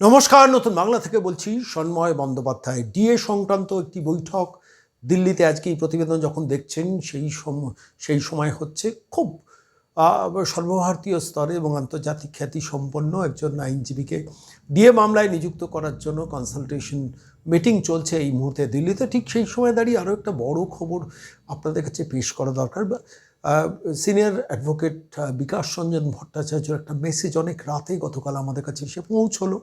নমস্কার, নতুন বাংলা থেকে বলছি সন্ময় বন্দ্যোপাধ্যায়। ডিএ সংক্রান্ত একটি বৈঠক দিল্লিতে আজকে এই প্রতিবেদন যখন দেখছেন, সেই সম, সেই সময় হচ্ছে খুব সর্বভারতীয় স্তরে এবং আন্তর্জাতিক খ্যাতি সম্পন্ন একজন আইনজীবীকে ডিএ মামলায় নিযুক্ত করার জন্য কনসালটেশন মিটিং চলছে এই মুহূর্তে দিল্লিতে। ঠিক সেই সময় দাঁড়িয়ে আরও একটা বড় খবর আপনাদের কাছে পেশ করা দরকার। সিনিয়র অ্যাডভোকেট বিকাশ রঞ্জন ভট্টাচার্যর একটা মেসেজ অনেক রাতে গতকাল আমাদের কাছে এসে পৌঁছলো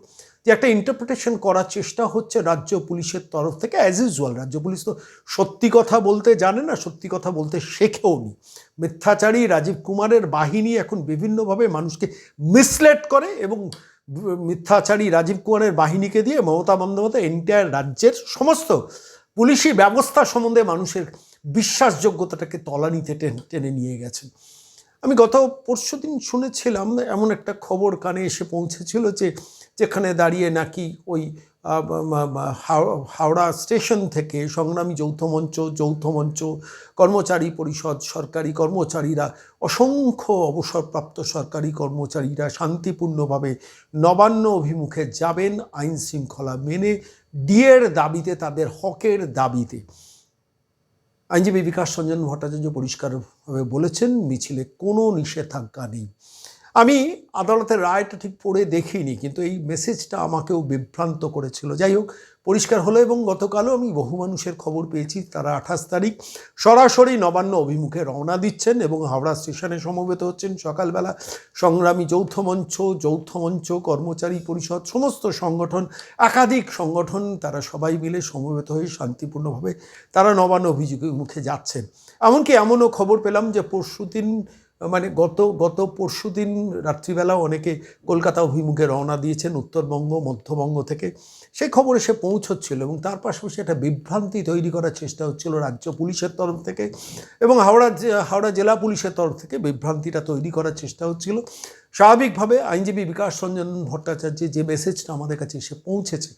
যে একটা ইন্টারপ্রিটেশন করার চেষ্টা হচ্ছে রাজ্য পুলিশের তরফ থেকে অ্যাজ ইউজুয়াল রাজ্য পুলিশ তো সত্যি কথা বলতে জানে না, সত্যি কথা বলতে শেখেও নি। মিথ্যাচারী রাজীব কুমারের বাহিনী এখন বিভিন্নভাবে মানুষকে মিসলেট করে এবং মিথ্যাচারী রাজীব কুমারের বাহিনীকে দিয়ে মমতা বন্দ্যোপাধ্যায় এন্টায়ার রাজ্যের সমস্ত পুলিশি ব্যবস্থা সম্বন্ধে মানুষের বিশ্বাসযোগ্যতাটাকে তলানিতে টেনে নিয়ে গেছেন। আমি গত পরশু দিন শুনেছিলাম এমন একটা খবর কানে এসে পৌঁছেছিল যে যেখানে দাঁড়িয়ে নাকি ওই হাওড়া স্টেশন থেকে সংগ্রামী যৌথ মঞ্চ যৌথ মঞ্চ, কর্মচারী পরিষদ সরকারি কর্মচারীরা, অসংখ্য অবসরপ্রাপ্ত সরকারি কর্মচারীরা শান্তিপূর্ণভাবে নবান্ন অভিমুখে যাবেন আইন শৃঙ্খলা মেনে, ডিএর দাবিতে, তাদের হকের দাবিতে। আইনজীবী বিকাশ রঞ্জন ভট্টাচার্য পরিষ্কারভাবে বলেছেন মিছিলে কোনো নিষেধাজ্ঞা নেই। আমি আদালতের রায়টা ঠিক পড়ে দেখিনি, কিন্তু এই মেসেজটা আমাকেও বিভ্রান্ত করেছিল। যাই হোক, পরিষ্কার হলো এবং গতকালও আমি বহু মানুষের খবর পেয়েছি, তারা আঠাশ তারিখ সরাসরি নবান্ন অভিমুখে রওনা দিচ্ছেন এবং হাওড়া স্টেশনে সমবেত হচ্ছেন। সকালবেলা সংগ্রামী যৌথ মঞ্চ যৌথ মঞ্চ, কর্মচারী পরিষদ, সমস্ত সংগঠন, একাধিক সংগঠন, তারা সবাই মিলে সমবেত হয়ে শান্তিপূর্ণভাবে তারা নবান্ন অভিযোগের মুখে যাচ্ছেন। এমনকি এমনও খবর পেলাম যে পরশুদিন মানে গত গত পরশুদিন রাত্রিবেলা অনেকে কলকাতা অভিমুখে রওনা দিয়েছেন উত্তরবঙ্গ, মধ্যবঙ্গ থেকে। সেই খবরে সে পৌঁছচ্ছিল এবং তার পাশাপাশি একটা বিভ্রান্তি তৈরি করার চেষ্টা হচ্ছিল রাজ্য পুলিশের তরফ থেকে এবং হাওড়া হাওড়া জেলা পুলিশের তরফ থেকে বিভ্রান্তিটা তৈরি করার চেষ্টা হচ্ছিল। স্বাভাবিকভাবে আইনজীবী বিকাশ রঞ্জন ভট্টাচার্য যে মেসেজটা আমাদের কাছে এসে পৌঁছেছে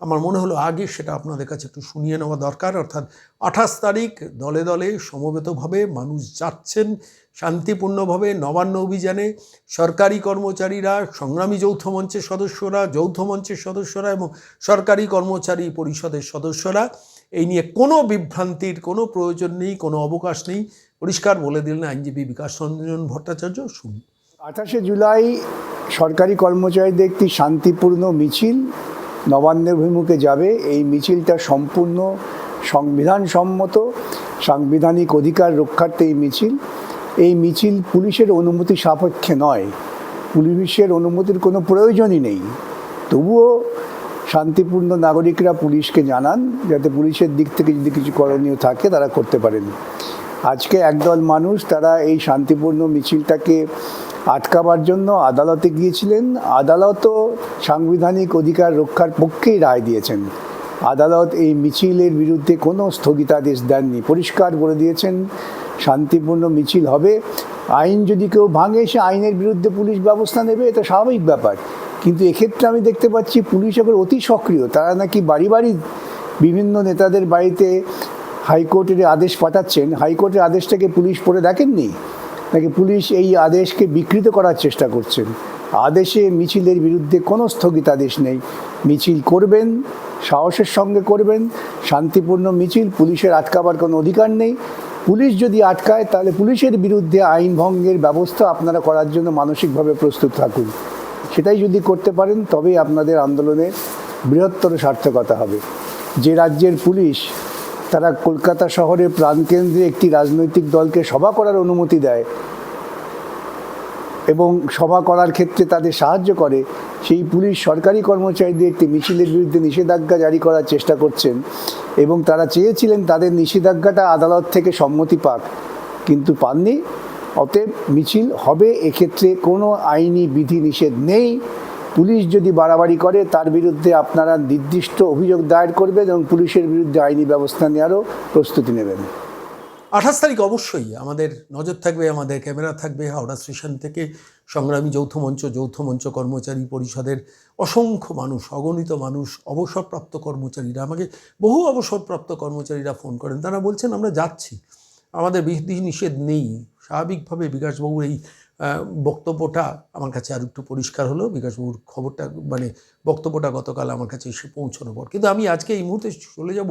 আমার মনে হলো আগে সেটা আপনাদের কাছে একটু শুনিয়ে নেওয়া দরকার। অর্থাৎ আঠাশ তারিখ দলে দলে সমবেতভাবে মানুষ যাচ্ছেন শান্তিপূর্ণভাবে নবান্ন অভিযানে। সরকারি কর্মচারীরা, সংগ্রামী যৌথ মঞ্চের সদস্যরা, যৌথ মঞ্চের সদস্যরা এবং সরকারি কর্মচারী পরিষদের সদস্যরা। এই নিয়ে কোনো বিভ্রান্তির, কোনো প্রয়োজন নেই, কোনো অবকাশ নেই। পরিষ্কার বলে দিলেন আইনজীবী বিকাশ রঞ্জন ভট্টাচার্য। শুনুন। আঠাশে জুলাই সরকারি কর্মচারীদের একটি শান্তিপূর্ণ মিছিল নবান্নের অভিমুখে যাবে। এই মিছিলটা সম্পূর্ণ সংবিধানসম্মত, সাংবিধানিক অধিকার রক্ষার্থে এই মিছিল। এই মিছিল পুলিশের অনুমতি সাপেক্ষে নয়। পুলিশের অনুমতির কোনো প্রয়োজনই নেই। তবুও শান্তিপূর্ণ নাগরিকরা পুলিশকে জানান, যাতে পুলিশের দিক থেকে যদি কিছু করণীয় থাকে, তারা করতে পারেন। আজকে একদল মানুষ, তারা এই শান্তিপূর্ণ মিছিলটাকে আটকাবার জন্য আদালতে গিয়েছিলেন। আদালতও সাংবিধানিক অধিকার রক্ষার পক্ষেই রায় দিয়েছেন। আদালত এই মিছিলের বিরুদ্ধে কোনো স্থগিতাদেশ দেননি। পরিষ্কার বলে দিয়েছেন, শান্তিপূর্ণ মিছিল হবে। আইন যদি কেউ ভাঙে, সে আইনের বিরুদ্ধে পুলিশ ব্যবস্থা নেবে, এটা স্বাভাবিক ব্যাপার। কিন্তু এক্ষেত্রে আমি দেখতে পাচ্ছি, পুলিশ এখন অতি সক্রিয়। তারা নাকি বাড়ি বাড়ি বিভিন্ন নেতাদের বাড়িতে হাইকোর্টের আদেশ পাঠাচ্ছেন। হাইকোর্টের আদেশটাকে পুলিশ পড়ে দেখেননি? নাকি পুলিশ এই আদেশকে বিকৃত করার চেষ্টা করছেন? আদেশে মিছিলের বিরুদ্ধে কোনো স্থগিতাদেশ নেই। মিছিল করবেন, সাহসের সঙ্গে করবেন, শান্তিপূর্ণ মিছিল, পুলিশের আটকাবার কোনো অধিকার নেই। পুলিশ যদি আটকায়, তাহলে পুলিশের বিরুদ্ধে আইন ভঙ্গের ব্যবস্থা আপনারা করার জন্য মানসিকভাবে প্রস্তুত থাকুন। সেটাই যদি করতে পারেন, তবেই আপনাদের আন্দোলনের বৃহত্তর সার্থকতা হবে। যে রাজ্যের পুলিশ তারা কলকাতা শহরের প্রাণকেন্দ্রে একটি রাজনৈতিক দলকে সভা করার অনুমতি দেয় এবং সভা করার ক্ষেত্রে তাদের সাহায্য করে। সেই পুলিশ সরকারি কর্মচারীদের একটি মিছিলের বিরুদ্ধে নিষেধাজ্ঞা জারি করার চেষ্টা করছেন এবং তারা চেয়েছিলেন তাদের নিষেধাজ্ঞাটা আদালত থেকে সম্মতি পাক, কিন্তু পাননি। অতএব মিছিল হবে, এক্ষেত্রে কোনো আইনি বিধি নিষেধ নেই। পুলিশ যদি বাড়াবাড়ি করে, তার বিরুদ্ধে আপনারা নির্দিষ্ট অভিযোগ দায়ের করবেন এবং পুলিশের বিরুদ্ধে আইনি ব্যবস্থা নেওয়ারও প্রস্তুতি নেবেন। আঠাশ তারিখ অবশ্যই আমাদের নজর থাকবে, আমাদের ক্যামেরা থাকবে হাওড়া স্টেশন থেকে। সংগ্রামী যৌথ মঞ্চ যৌথ মঞ্চ কর্মচারী পরিষদের অসংখ্য মানুষ, অগণিত মানুষ, অবসরপ্রাপ্ত কর্মচারীরা আমাকে, বহু অবসরপ্রাপ্ত কর্মচারীরা ফোন করেন। তারা বলছেন, আমরা যাচ্ছি। আমাদের বিধি নিষেধ নেই। স্বাভাবিকভাবে বিকাশবাবুর এই বক্তব্যটা আমার কাছে আর একটু পরিষ্কার হলো বিকাশবাবুর খবরটা মানে বক্তব্যটা গতকাল আমার কাছে এসে পৌঁছানোর পর। কিন্তু আমি আজকে এই মুহূর্তে চলে যাব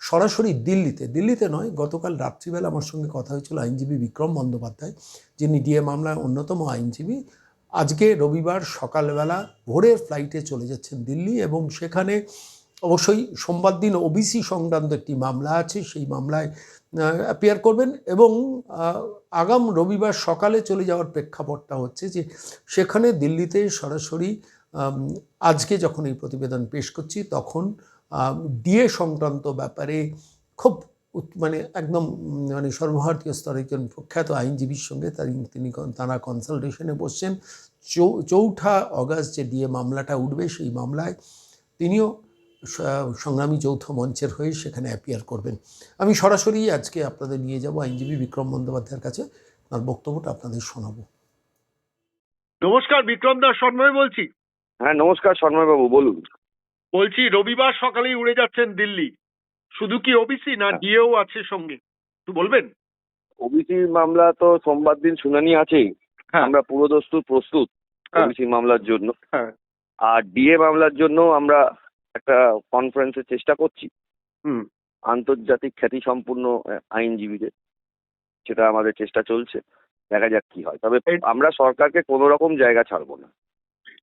সরাসরি দিল্লিতে। দিল্লিতে নয়, গতকাল রাত্রিবেলা আমার সঙ্গে কথা হয়েছিল আইনজীবী বিক্রম বন্দ্যোপাধ্যায়, যিনি ডিএ মামলার অন্যতম আইনজীবী। আজকে রবিবার সকালবেলা ভোরের ফ্লাইটে চলে যাচ্ছেন দিল্লি এবং সেখানে অবশ্যই সোমবার দিন ওবিসি সংক্রান্ত একটি মামলা আছে। সেই মামলায় অ্যাপিয়ার করবেন এবং আগাম রবিবার সকালে চলে যাওয়ার প্রেক্ষাপটটা হচ্ছে যে সেখানে দিল্লিতে সরাসরি আজকে যখন এই প্রতিবেদন পেশ করছি তখন ডিএ সংক্রান্ত ব্যাপারে খুব মানে একদম মানে সর্বভারতীয় স্তরে একজন প্রখ্যাত আইনজীবীর সঙ্গে তিনি তারা কনসালটেশনে বসছেন। চৌঠা অগাস্ট যে ডিএ মামলাটা উঠবে সেই মামলায় তিনিও সংগ্রামী যৌথ মঞ্চের হয়ে সেখানে অ্যাপিয়ার করবেন। আমি সরাসরি আজকে আপনাদের নিয়ে যাব আইনজীবী বিক্রম বন্দ্যোপাধ্যায়ের কাছে। তার বক্তব্যটা আপনাদের শোনাবো। নমস্কার বিক্রম দাস সন্ময় বলছি। হ্যাঁ নমস্কার সন্ময়বাবু বলুন। বলছি রবিবার সকালেই উড়ে যাচ্ছেন দিল্লি। শুধু কি ওবিসি না হ্যাঁ। ডিএও আছে সঙ্গে? একটু বলবেন? ওবিসি মামলা তো সোমবার দিন শুনানি আছেই হ্যাঁ। আমরা পুরোদস্তুর প্রস্তুত হ্যাঁ। ওবিসি মামলার জন্য। হ্যাঁ। আর ডিএ মামলার জন্য আমরা একটা কনফারেন্সের চেষ্টা করছি। হুম। আন্তর্জাতিক খ্যাতি সম্পূর্ণ আইনজীবীদের। সেটা আমাদের চেষ্টা চলছে। দেখা যাক কি হয়। তবে আমরা সরকারকে কোনো রকম জায়গা ছাড়বো না।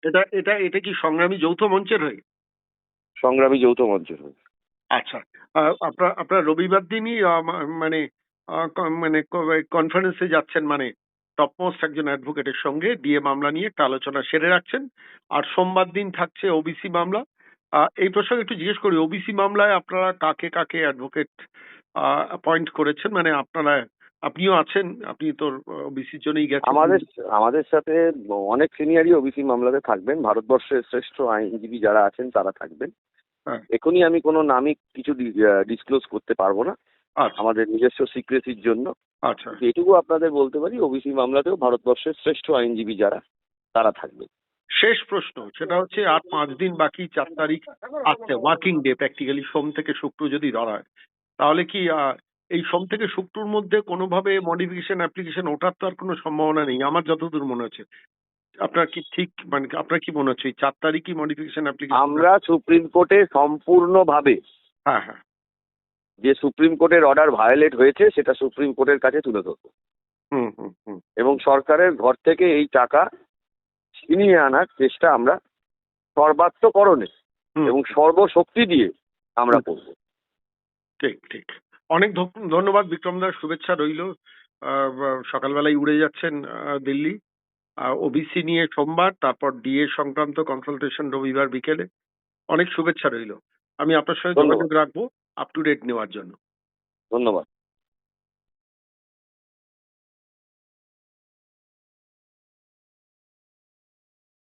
এটা এটা এটা কি সংগ্রামী যৌথ মঞ্চের হয়ে? সংগ্রামী যৌথ মঞ্চের হয়ে। আচ্ছা। আপনার আপনার রবিবার দিনই মানে মানে কনফারেন্সে যাচ্ছেন মানে টপমোস্ট একজন অ্যাডভোকেটের সঙ্গে। ডিএ মামলা নিয়ে একটা আলোচনা সেরে রাখছেন। আর সোমবার দিন থাকছে ওবিসি মামলা। এই প্রসঙ্গে একটু জিজ্ঞেস করি ওবিসি মামলায় আপনারা কাকে কাকে অ্যাডভোকেট অ্যাপয়েন্ট করেছেন? মানে আপনারা আপনিও আছেন আপনি তো ওবিসির জন্যই গেছেন। আমাদের আমাদের সাথে অনেক সিনিয়রই ওবিসি মামলাতে থাকবেন। ভারতবর্ষের শ্রেষ্ঠ আইনজীবী যারা আছেন তারা থাকবেন। হ্যাঁ। এখনই আমি কোনো নামিক কিছু ডিসক্লোজ করতে পারব না। আচ্ছা। আমাদের নিজস্ব সিক্রেসির জন্য। আচ্ছা। এটুকু আপনাদের বলতে পারি ওবিসি মামলাতেও ভারতবর্ষের শ্রেষ্ঠ আইনজীবী যারা তারা থাকবে শেষ প্রশ্ন সেটা হচ্ছে আর পাঁচ দিন বাকি চার তারিখ আছে ওয়ার্কিং ডে প্র্যাকটিক্যালি সোম থেকে শুক্র যদি ধরা হয় তাহলে কি এই সোম থেকে শুক্রর মধ্যে কোনোভাবে মডিফিকেশন অ্যাপ্লিকেশন ওঠার তো আর কোনো সম্ভাবনা নেই আমার যতদূর মনে হচ্ছে। আপনার কি ঠিক মানে আপনার কি মনে হচ্ছে এই চার তারিখই মডিফিকেশন অ্যাপ্লিকেশন আমরা সুপ্রিম কোর্টে সম্পূর্ণভাবে হ্যাঁ হ্যাঁ। যে সুপ্রিম কোর্টের অর্ডার ভায়োলেট হয়েছে সেটা সুপ্রিম কোর্টের কাছে তুলে ধরবো। হুম হুম হুম। এবং সরকারের ঘর থেকে এই টাকা ছিনিয়ে আনার চেষ্টা আমরা সর্বাত্মকরণে এবং সর্বশক্তি দিয়ে আমরা। করব। ঠিক ঠিক। অনেক ধন্যবাদ বিক্রম দাস শুভেচ্ছা রইল। সকালবেলায় উড়ে যাচ্ছেন দিল্লি। ওবিসি নিয়ে সোমবার তারপর ডিএ সংক্রান্ত কনসালটেশন রবিবার বিকেলে। অনেক শুভেচ্ছা রইল। আমি আপনার সঙ্গে যোগাযোগ রাখব আপ টু ডেট নেওয়ার জন্য। ধন্যবাদ।